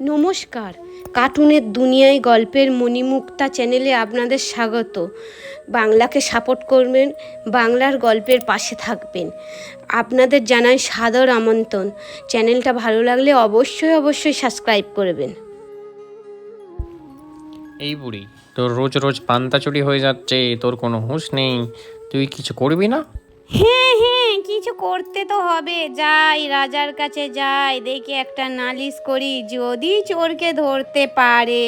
নমস্কার। কার্টুনের দুনিয়ায় গল্পের মণিমুক্তা চ্যানেলে আপনাদের স্বাগত। বাংলাকে সাপোর্ট করবেন, বাংলার গল্পের পাশে থাকবেন। আপনাদের জানাই সাদর আমন্ত্রণ। চ্যানেলটা ভালো লাগলে অবশ্যই অবশ্যই সাবস্ক্রাইব করবেন। এই বুড়ি, তোর রোজ রোজ পান্তা চুরি হয়ে যাচ্ছে, তোর কোনো হুঁশ নেই। তুই কিছু করবি না? হ্যাঁ হ্যাঁ কিছু করতে তো হবে। যাই, রাজার কাছে যাই, দেখি একটা নালিশ করি, যদি চোরকে ধরতে পারে।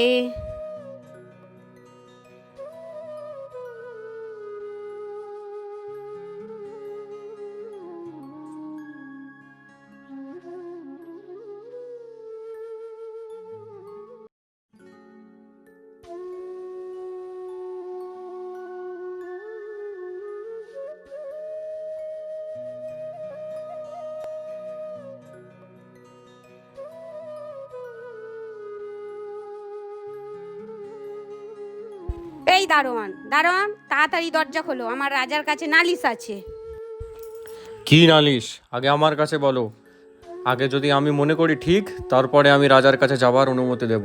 দারোয়ান। দারোয়ান তাড়াতাড়ি দরজা খোলো আমার রাজার কাছে নালিশ আছে। কি নালিশ? আগে আমার কাছে বলো। আগে যদি আমি মনে করি ঠিক তারপরে আমি রাজার কাছে যাবার অনুমতি দেব।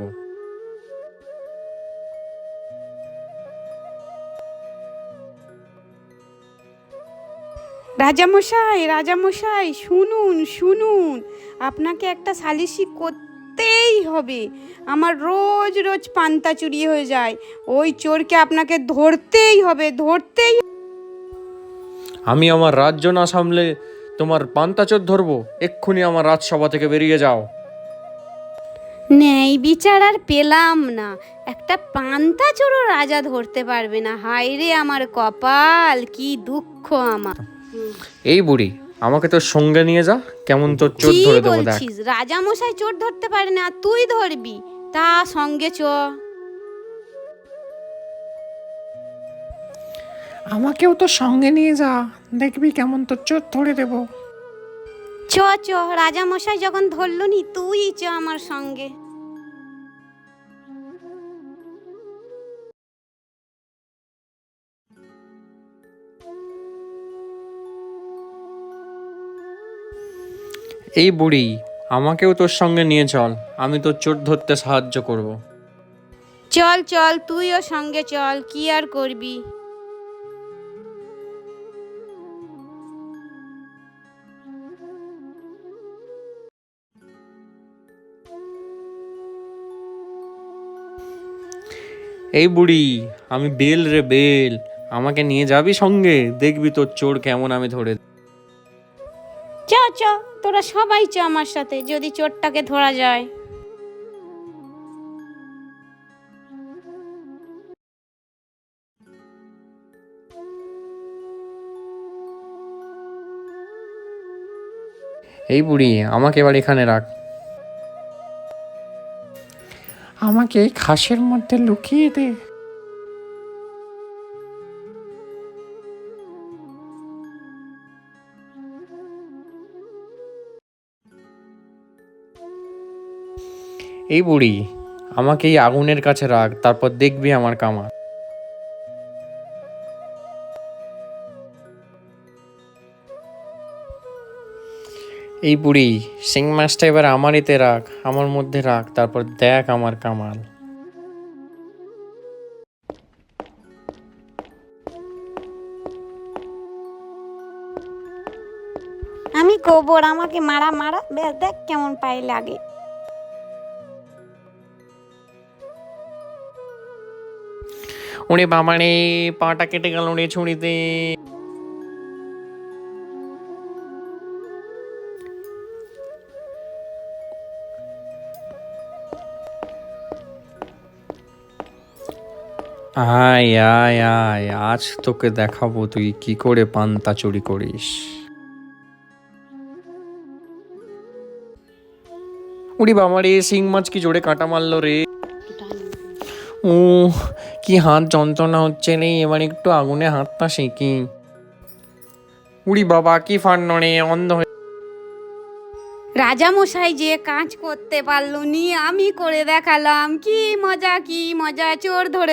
রাজামশাই রাজামশাই শুনুন শুনুন। আপনাকে একটা সালিশি করতেই হবে। আমার রোজ রোজ পান্তা চুরি হয়ে যায়। ওই চোরকে আপনাকে ধরতেই হবে ধরতেই আমি আমার রাজ্য না সামলে তোমার পান্তা চোর ধরবো? এক্ষুনি আমার রাজসভা থেকে বেরিয়ে যাও। ন্যায় বিচার আর পেলাম না। একটা পান্তা চোরও রাজা ধরতে পারবে না। হায় রে আমার কপাল কি দুঃখ আমার। এই বুড়ি আমাকে তোর সঙ্গে নিয়ে যা কেমন তোর চোর ধরে দেবো দেখ। বলছিস? রাজা মশাই চোর ধরতে পারে না তুই ধরবি। তা সঙ্গে চ। আমাকেও তো সঙ্গে নিয়ে যা দেখবি কেমন তোর চোর ধরে দেবো। চ চ রাজা মশাই যখন ধরলো নি তুই চ আমার সঙ্গে। এই বুড়ি আমাকেও তোর সঙ্গে নিয়ে চল আমি তোর চোর ধরতে সাহায্য করব। চল চল তুইও সঙ্গে চল কি আর করবি এই বুড়ি আমি বেল রে বেল আমাকে নিয়ে যাবি সঙ্গে দেখবি তোর চোর কেমন আমি ধরে চ চ তোরা সবাই চ আমার সাথে যদি চোরটাকে ধরা যায়। এই বুড়ি আমাকে এবার এখানে রাখ। আমাকে এই খাসের মধ্যে লুকিয়ে দে। এই বুড়ি, আমাকে এই আগুনের কাছে রাখ, তারপর দেখবি আমার কামা এই বুড়ি সিং মাছটা এবার আমারিতে রাখ, আমার মধ্যে রাখ, তারপর দেখ আমার কামাল। আমি গোবর, আমাকে মারা মারা দেখ কেমন পায়ে লাগে। ওরে বাবা রে পাটা কেটে গেল রে ছুরিতে আয় আয় আয় আজ তোকে দেখাবো তুই কি করে পান্তা চুরি করিস উড়ি বাবা রে শিং মাছ কি জোরে কাটা মারলো রে ও কি হাত যন্ত্রণা হচ্ছে রে এবার একটু আগুনে হাতটা সেঁকি। উড়ি বাবা, কি ফান্ন রে অন্ধ হয়ে রাজামশাই যে কাজ করতে পারল নি, আমি করে দেখালাম। কি মজা কি মজা, চোর ধরে